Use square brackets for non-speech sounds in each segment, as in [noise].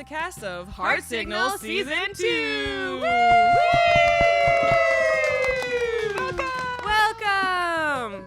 the cast of Heart Signal Season 2. Welcome.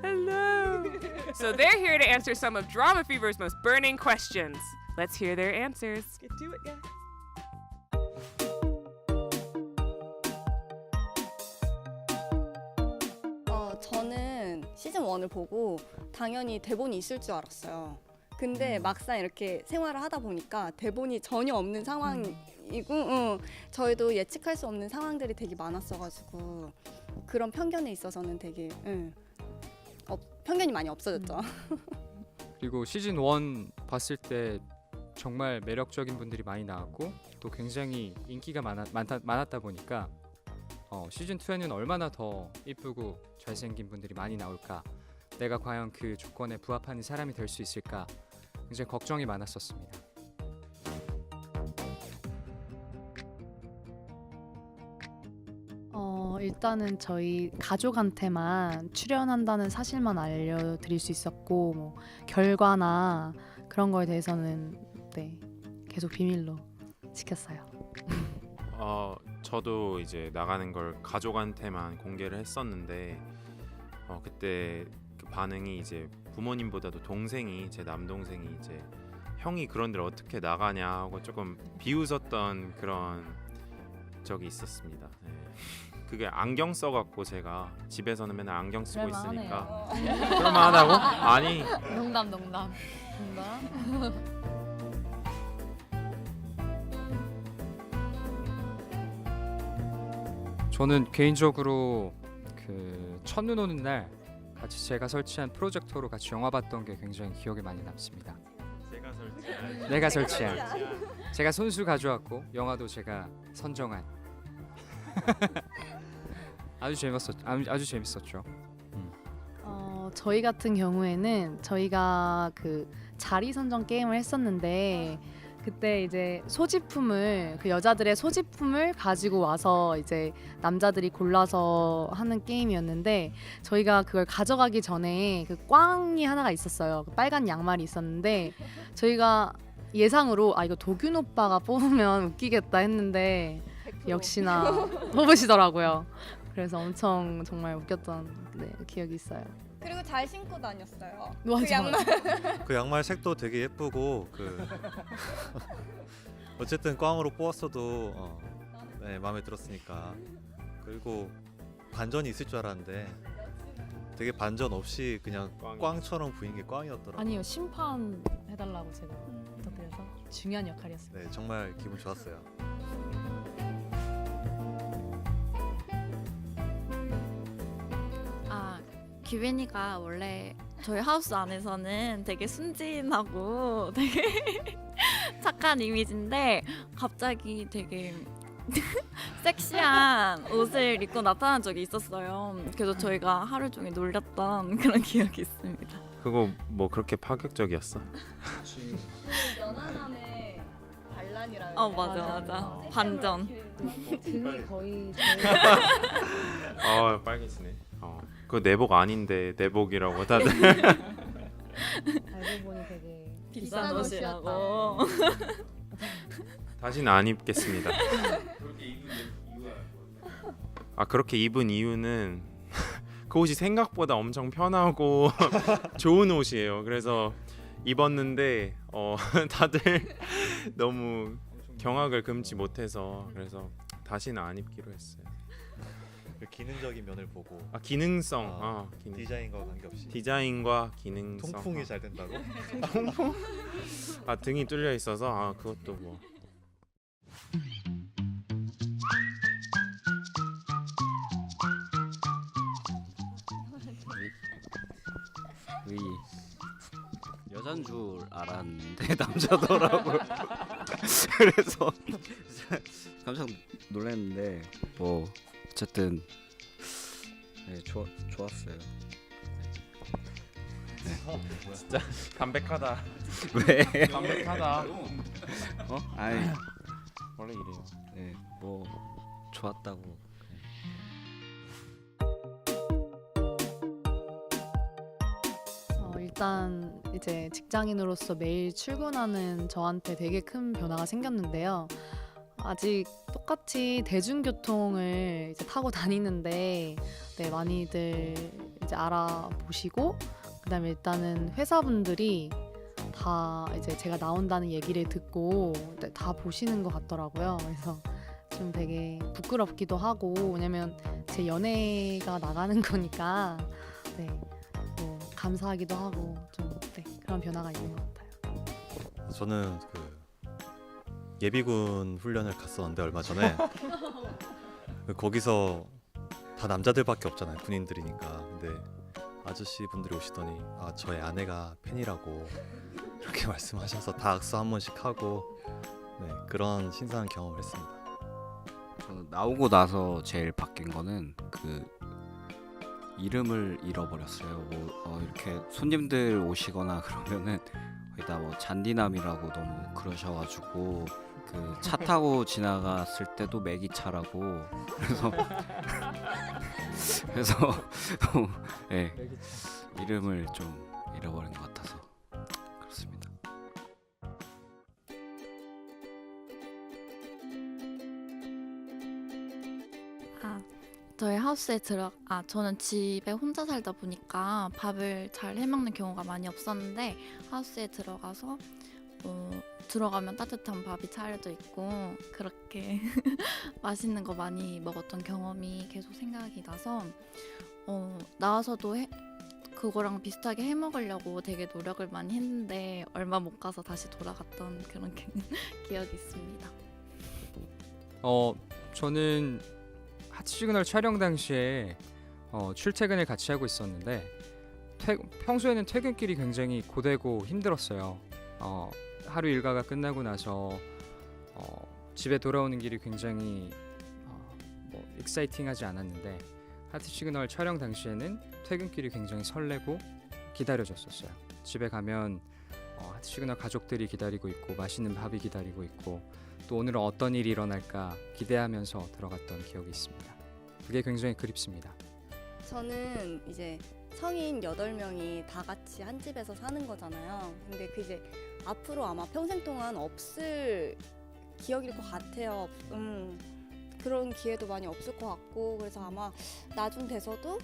Hello. So they're here to answer some of Drama Fever's most burning questions. Let's hear their answers. Get to it, guys. 어, 저는 시즌 1을 보고 당연히 대본이 있을 줄 알았어요. 근데 막상 이렇게 생활을 하다 보니까 대본이 전혀 없는 상황이고 응, 저희도 예측할 수 없는 상황들이 되게 많았어가지고 그런 편견에 있어서는 되게 응, 어, 편견이 많이 없어졌죠. [laughs] 그리고 시즌 1 봤을 때 정말 매력적인 분들이 많이 나왔고 또 굉장히 인기가 많아, 많다, 많았다 보니까 어, 시즌 2에는 얼마나 더 이쁘고 잘생긴 분들이 많이 나올까 내가 과연 그 조건에 부합하는 사람이 될 수 있을까 굉장히 걱정이 많았었습니다. 어, 일단은 저희 가족한테만 출연한다는 사실만 알려드릴 수 있었고 뭐 결과나 그런 거에 대해서는 네 계속 비밀로 지켰어요. [laughs] 어, 저도 이제 나가는 걸 가족한테만 공개를 했었는데 어, 그때 그 반응이 이제 부모님보다도 동생이 제 남동생이 이제 형이 그런 데를 어떻게 나가냐 하고 조금 비웃었던 그런 적이 있었습니다. 네. 그게 안경 써갖고 제가 집에서는 맨날 안경 쓰고 있으니까 그럴만하다고? [laughs] 아니 농담 농담 농담 저는 개인적으로 그 첫눈 오는 날 같이 제가 설치한 프로젝터로 같이 영화 봤던 게 굉장히 기억에 많이 남습니다. 제가 설치한. 내가 설치한. 제가 손수 가져왔고 영화도 제가 선정한. [laughs] 아주 재밌었 아주, 아주 재밌었죠. 어, 저희 같은 경우에는 저희가 그 자리 선정 게임을 했었는데 그때 이제 소지품을 그 여자들의 소지품을 가지고 와서 이제 남자들이 골라서 하는 게임이었는데 저희가 그걸 가져가기 전에 그 꽝이 하나가 있었어요. 그 빨간 양말이 있었는데 저희가 예상으로 아 이거 도균 오빠가 뽑으면 [laughs] 웃기겠다 했는데 역시나 뽑으시더라고요. 그래서 엄청 정말 웃겼던 네, 기억이 있어요. 그리고 잘 신고 다녔어요. 맞아. 그 양말 그 양말 색도 되게 예쁘고 그 [laughs] 어쨌든 꽝으로 뽑았어도 어, 네, 마음에 들었으니까 그리고 반전이 있을 줄 알았는데 되게 반전 없이 그냥. 꽝처럼 보이는 게 꽝이었더라고요. 아니요 심판 해달라고 제가 부탁드려서 중요한 역할이었어요. 네 정말 기분 좋았어요. 규빈이가 원래 저희 하우스 안에서는 되게 순진하고 되게 [laughs] 착한 이미지인데 갑자기 되게 [laughs] 섹시한 옷을 입고 나타난 적이 있었어요. 그래서 저희가 하루 종일 놀렸던 [laughs] 그런 기억이 있습니다. 그거 뭐 그렇게 파격적이었어? 연하남의 반란이라는. 어 맞아 맞아 반전. 등이 거의 아 빨개지네. 어, 그거 내복 아닌데 내복이라고 [laughs] 다들. 알고 보니 되게 비싼 비싼 옷이라고. [laughs] 다시는 안 입겠습니다. 아 그렇게 입은 이유는 [laughs] 그 옷이 생각보다 엄청 편하고 좋은 옷이에요. 그래서 입었는데 어, 다들 너무 경악을 금치 못해서 그래서 다시는 안 입기로 했어요. 그 기능적인 면을 보고 아 기능성, 아, 기능. 디자인과 관계없이 디자인과 기능성. 통풍이 아, 잘 된다고? [laughs] 통풍? 아 등이 뚫려 있어서 아 그것도 뭐. 위 여잔 줄 알았는데 [laughs] 남자더라고. [laughs] 그래서 깜짝 놀랐는데 뭐 어쨌든 네, 좋 좋았어요. 담백하다. 왜? 담백하다. 어? 아니 원래 이래요. 네, 뭐 좋았다고. 어, 일단 이제 직장인으로서 매일 출근하는 저한테 되게 큰 변화가 생겼는데요. 아직 똑같이 대중교통을 이제 타고 다니는데 네, 많이들 이제 알아보시고 그다음에 일단은 회사분들이 다 이제 제가 나온다는 얘기를 듣고 네, 다 보시는 것 같더라고요. 그래서 좀 되게 부끄럽기도 하고 왜냐면 제 연애가 나가는 [laughs] 거니까 네, 뭐 감사하기도 하고 좀 네, 그런 변화가 있는 것 같아요. 저는 그 예비군 훈련을 갔었는데 얼마 전에 [laughs] 거기서 다 남자들밖에 없잖아요 군인들이니까 근데 아저씨 분들이 오시더니 아 저의 아내가 팬이라고 이렇게 [laughs] 말씀하셔서 다 악수 한 번씩 하고 네 그런 신선한 경험을 했습니다. 저는 나오고 나서 제일 바뀐 거는 그 이름을 잃어버렸어요. 뭐 어, 이렇게 손님들 오시거나 [laughs] 그러면은 거기다 뭐 잔디남이라고 너무 그러셔가지고 그 차 타고 지나갔을 때도 매기차라고 그래서 [laughs] 그래서 [laughs] 예 이름을 좀 잃어버린 것 같아서 그렇습니다. 아, 저희 하우스에 들어 아 저는 집에 혼자 살다 보니까 밥을 잘 해먹는 경우가 많이 없었는데 하우스에 들어가서 어, 들어가면 따뜻한 밥이 차려져 있고 그렇게 [laughs] 맛있는 거 많이 먹었던 경험이 계속 생각이 나서 어, 나와서도 해, 그거랑 비슷하게 해 먹으려고 되게 노력을 많이 했는데 얼마 못 가서 다시 돌아갔던 그런 기- [laughs] 기억이 있습니다. 어 저는 하트 시그널 촬영 당시에 어, 출퇴근을 같이 하고 있었는데 퇴, 평소에는 퇴근길이 굉장히 고되고 힘들었어요. 어, 하루 일과가 끝나고 나서 어, 집에 돌아오는 길이 굉장히 어, 뭐 익사이팅하지 않았는데 하트 시그널 촬영 당시에는 퇴근길이 굉장히 설레고 기다려졌었어요. 집에 가면 어, 하트 시그널 가족들이 기다리고 있고 맛있는 밥이 기다리고 있고 또 오늘은 어떤 일이 일어날까 기대하면서 들어갔던 기억이 있습니다. 그게 굉장히 그립습니다. 저는 이제 성인 8명이 다 같이 한 집에서 사는 거잖아요. 근데 그 이제 앞으로 아마 평생 동안 없을 기억일 것 같아요. 음, 그런 기회도 많이 없을 것 같고 그래서 아마 나중 돼서도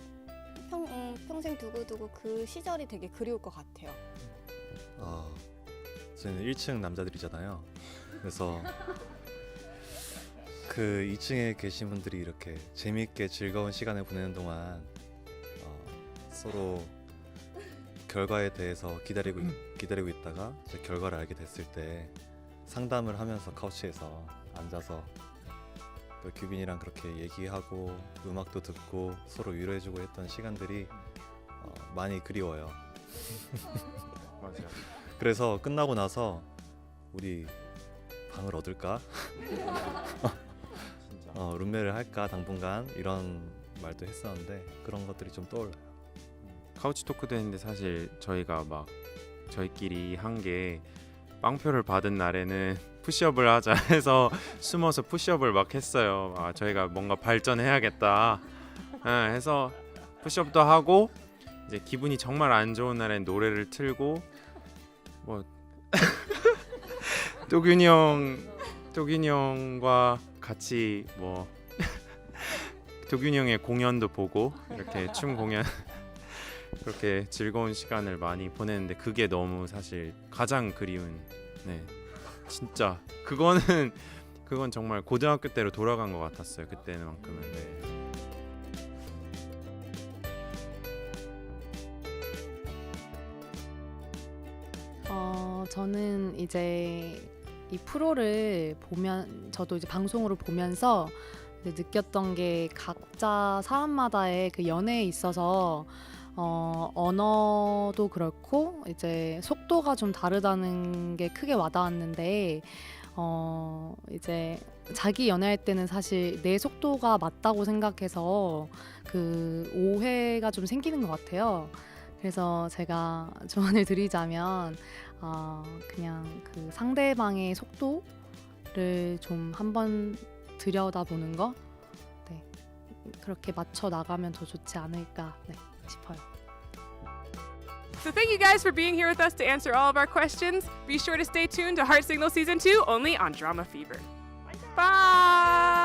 평, 음, 평생 두고두고 그 시절이 되게 그리울 것 같아요. 아 저희는 1층 남자들이잖아요. 그래서 그 2층에 계신 분들이 이렇게 재미있게 즐거운 시간을 보내는 동안 어, 서로 결과에 대해서 기다리고 있- 기다리고 있다가 이제 결과를 알게 됐을 때 상담을 하면서 카우치에서 앉아서 또 규빈이랑 그렇게 얘기하고 음악도 듣고 서로 위로해주고 했던 시간들이 어, 많이 그리워요. [laughs] 맞아요. 그래서 끝나고 나서 우리 방을 얻을까? [laughs] 진짜. 어, 룸메를 할까 당분간 이런 말도 했었는데 그런 것들이 좀 떠올라요. 카우치 토크도 했는데 사실 저희가 막 저희끼리 한 게 빵표를 받은 날에는 [laughs] 푸시업을 하자 해서 숨어서 푸시업을 막 했어요. 아 저희가 뭔가 발전해야겠다. 예, 해서 푸시업도 하고 이제 기분이 정말 안 좋은 날엔 노래를 틀고 뭐 [laughs] 또균이 형 또균이 형과 같이 뭐 [laughs] 도균이 형의 공연도 보고 이렇게 춤 공연 그렇게 즐거운 시간을 많이 보냈는데 그게 너무 사실 가장 그리운 네 진짜 그거는 [laughs] 그건 정말 고등학교 때로 돌아간 것 같았어요 그때만큼은 네. 어, 저는 이제 이 프로를 보면 저도 이제 방송으로 보면서 이제 느꼈던 게 각자 사람마다의 그 연애에 있어서 어, 언어도 그렇고 이제 속도가 좀 다르다는 게 크게 와닿았는데 어, 이제 자기 연애할 때는 사실 내 속도가 맞다고 생각해서 그 오해가 좀 생기는 것 같아요. 그래서 제가 [laughs] 조언을 드리자면 어, 그냥 그 상대방의 속도를 좀 한번 들여다보는 거, 네. 그렇게 맞춰 나가면 더 좋지 않을까? 네, 싶어요. So thank you guys for being here with us to answer all of our questions. Be sure to stay tuned to Heart Signal Season 2 only on Drama Fever. Bye!